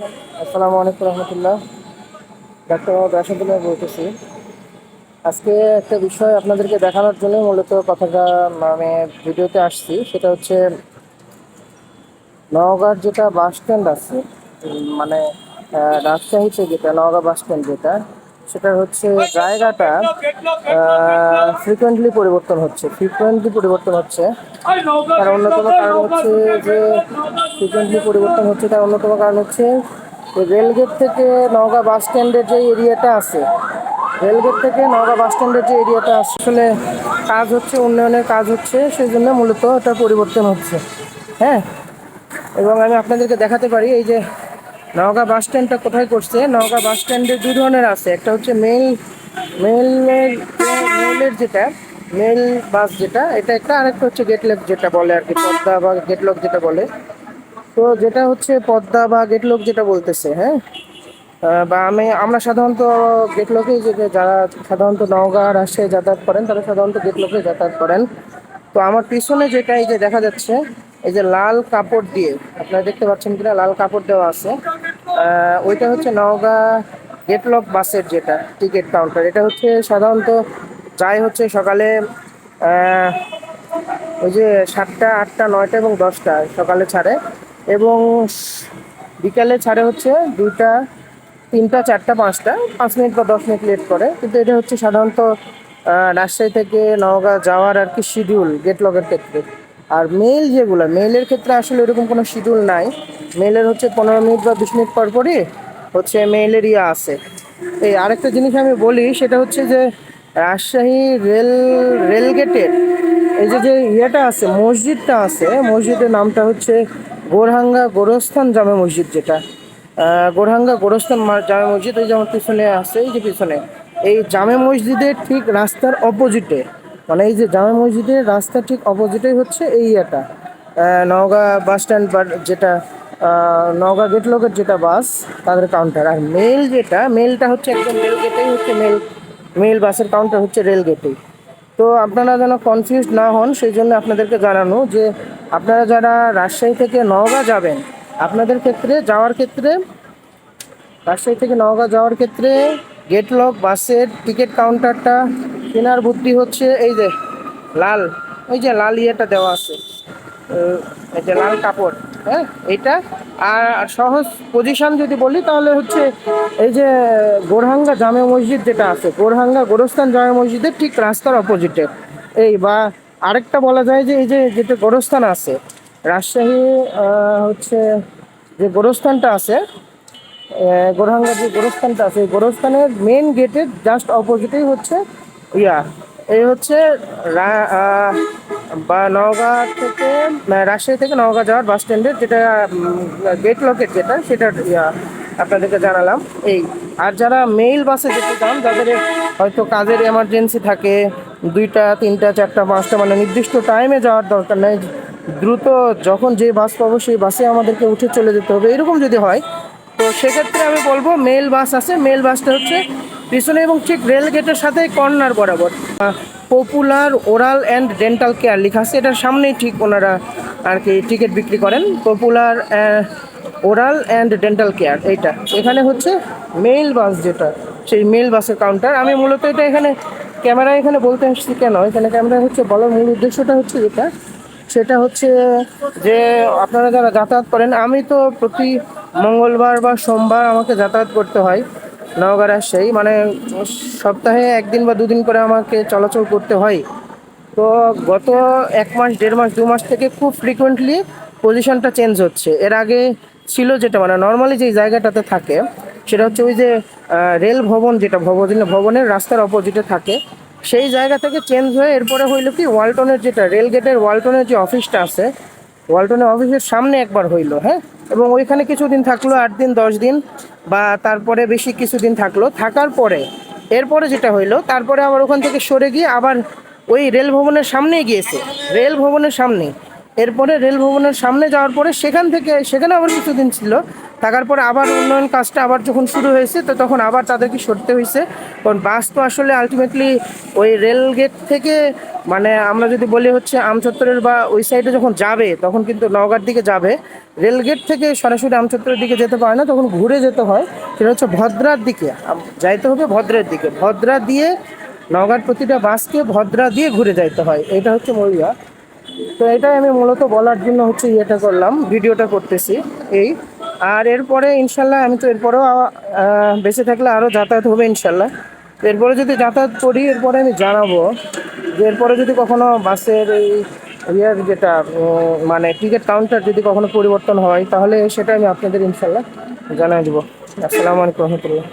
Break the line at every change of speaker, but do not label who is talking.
আসসালামু আলাইকুম রহমতুল্লাহ। ডাক্তার মোহাম্মদ বলতেছি, আজকে একটা বিষয় আপনাদেরকে দেখানোর জন্য মূলত কথাটা আমি ভিডিওতে আসছি, সেটা হচ্ছে নওগাঁর যেটা বাস স্ট্যান্ড আছে মানে রাজশাহীতে যেটা, নওগাঁ বাস স্ট্যান্ড যেটা সেটার হচ্ছে জায়গাটা ফ্রিকোয়েন্টলি পরিবর্তন হচ্ছে ফ্রিকোয়েন্টলি পরিবর্তন হচ্ছে। তার অন্যতম কারণ হচ্ছে যে ফ্রিকোয়েন্টলি পরিবর্তন হচ্ছে, তার অন্যতম কারণ হচ্ছে রেলগেট থেকে নওগাঁ বাস স্ট্যান্ডের যে এরিয়াটা আছে, রেলগেট থেকে নওগাঁ বাস স্ট্যান্ডের যে এরিয়াটা আছে, আসলে কাজ হচ্ছে, উন্নয়নের কাজ হচ্ছে, সেই জন্য মূলত এটা পরিবর্তন হচ্ছে। হ্যাঁ? এবং আমি আপনাদেরকে দেখাতে পারি, এই যে নওগাঁ বাস স্ট্যান্ডটা কোথায় করছে? নওগাঁ বাস স্ট্যান্ডে দুই ধরনের আছে। একটা হচ্ছে মেল, মেলের মেলের যেটা, মেল বাস যেটা, এটা একটা, আরেকটা হচ্ছে গেটলক যেটা বলে আর কি, পদ্মা বা গেটলক যেটা বলে। তো যেটা হচ্ছে পদ্মা বা গেটলক যেটা বলতেছে হ্যাঁ? বা আমি, আমরা সাধারণত গেটলকে যারা সাধারণত নওগাঁ রাজশাহী যাতায়াত করেন, তারা সাধারণত গেটলকে যাতায়াত করেন। তো আমার পিছনে যেটা এই যে দেখা যাচ্ছে, এই যে লাল কাপড় দিয়ে, আপনারা দেখতে পাচ্ছেন কিনা, লাল কাপড় দেওয়া আছে। ওইটা হচ্ছে নওগাঁ গেটলক বাসের যেটা, টিকিট কাউন্টার। এটা হচ্ছে সাধারণত যায় হচ্ছে সকালে ওই যে সাতটা, আটটা, নয়টা এবং দশটা সকালে ছাড়ে। এবং বিকালে ছাড়ে হচ্ছে দুইটা, তিনটা, চারটা, পাঁচটা। পাঁচ মিনিট বা দশ মিনিট লেট করে। কিন্তু এটা হচ্ছে সাধারণত রাজশাহী থেকে নওগাঁ যাওয়ার আর কি শিডিউল গেট লগের ক্ষেত্রে। আর মেল যেগুলো মেলের ক্ষেত্রে আসলে এরকম কোনো শিডিউল নাই। মেলের হচ্ছে পনেরো মিনিট বা বিশ মিনিট পর পরই হচ্ছে মেলের ইয়ে আছে। এই আরেকটা জিনিস আমি বলি, সেটা হচ্ছে যে রাজশাহী রেল রেলগেটের এই যে যে ইয়েটা আছে, মসজিদটা আছে, মসজিদের নামটা হচ্ছে গোরহাঙ্গা গোরস্থান জামে মসজিদ যেটা। গোরহাঙ্গা গোরস্থান জামে মসজিদ, এই যেমন পিছনে আছে, এই যে পিছনে, এই জামে মসজিদের ঠিক রাস্তার অপোজিটে মানে এই যে জামা মসজিদের রাস্তার ঠিক অপোজিটেই হচ্ছে এই ইয়েটা। নওগাঁ বাস স্ট্যান্ড যেটা নওগাঁ গেট লোকের যেটা বাস, তাদের কাউন্টার আর মেল যেটা মেলটা হচ্ছে একদম রেল গেটেই হচ্ছে মেল মেল বাসের কাউন্টার হচ্ছে রেল গেটেই তো আপনারা যেন কনফিউজ না হন, সেই জন্য আপনাদেরকে জানানো যে আপনারা যারা রাজশাহী থেকে নওগাঁ যাবেন, আপনাদের ক্ষেত্রে যাওয়ার ক্ষেত্রে, রাজশাহী থেকে নওগাঁ যাওয়ার ক্ষেত্রে গেটলক বাসের টিকিট কাউন্টারটা কেনার বুদ্ধি হচ্ছে এই যে লাল ওই যে লাল ইয়েটা দেওয়া আছে। এই যে লাল কাপড় হ্যাঁ এইটা। আর সহজ পজিশন যদি বলি তাহলে হচ্ছে এই যে গোরহাঙ্গা জামে মসজিদ যেটা আছে গোরহাঙ্গা গোরস্থান জামে মসজিদের ঠিক রাস্তার অপোজিটে এই বা আরেকটা বলা যায় যে এই যে যেটা গোরস্থান আছে রাজশাহী হচ্ছে যে গোরস্থানটা আছে আহ, গোরহাঙ্গা যে গোরস্থানটা আছে গোরস্থানের মেন গেটের জাস্ট অপোজিটেই হচ্ছে ইয়া, এই হচ্ছে বা নওগাঁ থেকে রাজশাহী থেকে নওগাঁ যাওয়ার বাস স্ট্যান্ডের যেটা গেট লকেট যেটা সেটা আপনাদেরকে জানালাম। এই, আর যারা মেইল বাসে যেতে চান, যাদের হয়তো কাজের এমার্জেন্সি থাকে, দুইটা, তিনটা, চারটা, পাঁচটা মানে নির্দিষ্ট টাইমে যাওয়ার দরকার নেই, দ্রুত যখন যে বাস পাবো, সেই বাসে আমাদেরকে উঠে চলে যেতে হবে, এরকম যদি হয়, তো সেক্ষেত্রে আমি বলব মেল বাস আছে মেল বাসটা হচ্ছে পিছনে এবং ঠিক রেল গেটের সাথে কর্নার বরাবর। Popular oral and dental care লেখা আছে। এটার সামনেই ঠিক ওনারা আর কি টিকিট বিক্রি করেন। Popular oral and dental care এইটা। এখানে হচ্ছে মেল বাস যেটা, সেই মেল বাসের কাউন্টার আমি মূলত এটা এখানে ক্যামেরা এখানে বলতে আসছি কেন? এখানে ক্যামেরা হচ্ছে বলার মূল উদ্দেশ্যটা হচ্ছে যেটা সেটা হচ্ছে যে আপনারা যারা যাতায়াত করেন, আমি তো প্রতি মঙ্গলবার বা সোমবার আমাকে যাতায়াত করতে হয়। নওগাঁ রাজশাহী মানে সপ্তাহে একদিন বা দুদিন করে আমাকে চলাচল করতে হয়। তো গত এক মাস, দেড় মাস, দু মাস থেকে খুব ফ্রিকুয়েন্টলি পজিশনটা চেঞ্জ হচ্ছে। এর আগে ছিল যেটা মানে নর্মালি যে জায়গাটাতে থাকে, সেটা হচ্ছে ওই যে রেল ভবন যেটা ভবন ভবনের রাস্তার অপোজিটে থাকে। সেই জায়গা থেকে চেঞ্জ হয়ে এরপরে হইল কি, ওয়ালটনের যেটা রেল গেটের ওয়ালটনের যে অফিসটা আছে ওয়ালটনের অফিসের সামনে একবার হইল হ্যাঁ? এবং ওইখানে কিছুদিন থাকল, আট দিন, দশ দিন, বা তারপরে বেশি কিছুদিন থাকল। থাকার পরে, এরপরে যেটা হইল, তারপরে আবার ওখান থেকে সরে গিয়ে আবার ওই রেল ভবনের সামনে গিয়েছে। রেল ভবনের সামনে। এরপরে রেল ভবনের সামনে যাওয়ার পরে সেখান থেকে, সেখানে আবার কিছুদিন ছিল থাকার পর আবার উন্নয়ন কাজটা আবার যখন শুরু হয়েছে, তো তখন আবার তাদেরকে সরতে হয়েছে। কারণ বাস তো আসলে আলটিমেটলি ওই রেল গেট থেকে মানে আমরা যদি বলি হচ্ছে আমচত্বরের বা ওই সাইডে যখন যাবে, তখন কিন্তু নওগাঁর দিকে যাবে। রেল গেট থেকে সরাসরি আমচত্বরের দিকে যেতে পারে না, তখন ঘুরে যেতে হয়। সেটা হচ্ছে ভদ্রার দিকে যাইতে হবে ভদ্রের দিকে। ভদ্রা দিয়ে নওগাঁর প্রতিটা বাসকে ভদ্রা দিয়ে ঘুরে যাইতে হয়। এটা হচ্ছে মরিয়া তো এটাই আমি মূলত বলার জন্য হচ্ছে ইয়েটা করলাম, ভিডিওটা করতেছি। এই আর এরপরে ইনশাল্লাহ আমি তো এরপরেও বেঁচে থাকলে আরও যাতায়াত হবে ইনশাল্লাহ। এরপরে যদি যাতায়াত করি, এরপরে আমি জানাব যে এরপরে যদি কখনো বাসের এই ইয়ার যেটা মানে টিকিট কাউন্টার যদি কখনো পরিবর্তন হয়, তাহলে সেটা আমি আপনাদের ইনশাল্লাহ জানাই দেবো। আসসালামু আলাইকুম রহমতুল্লাহ।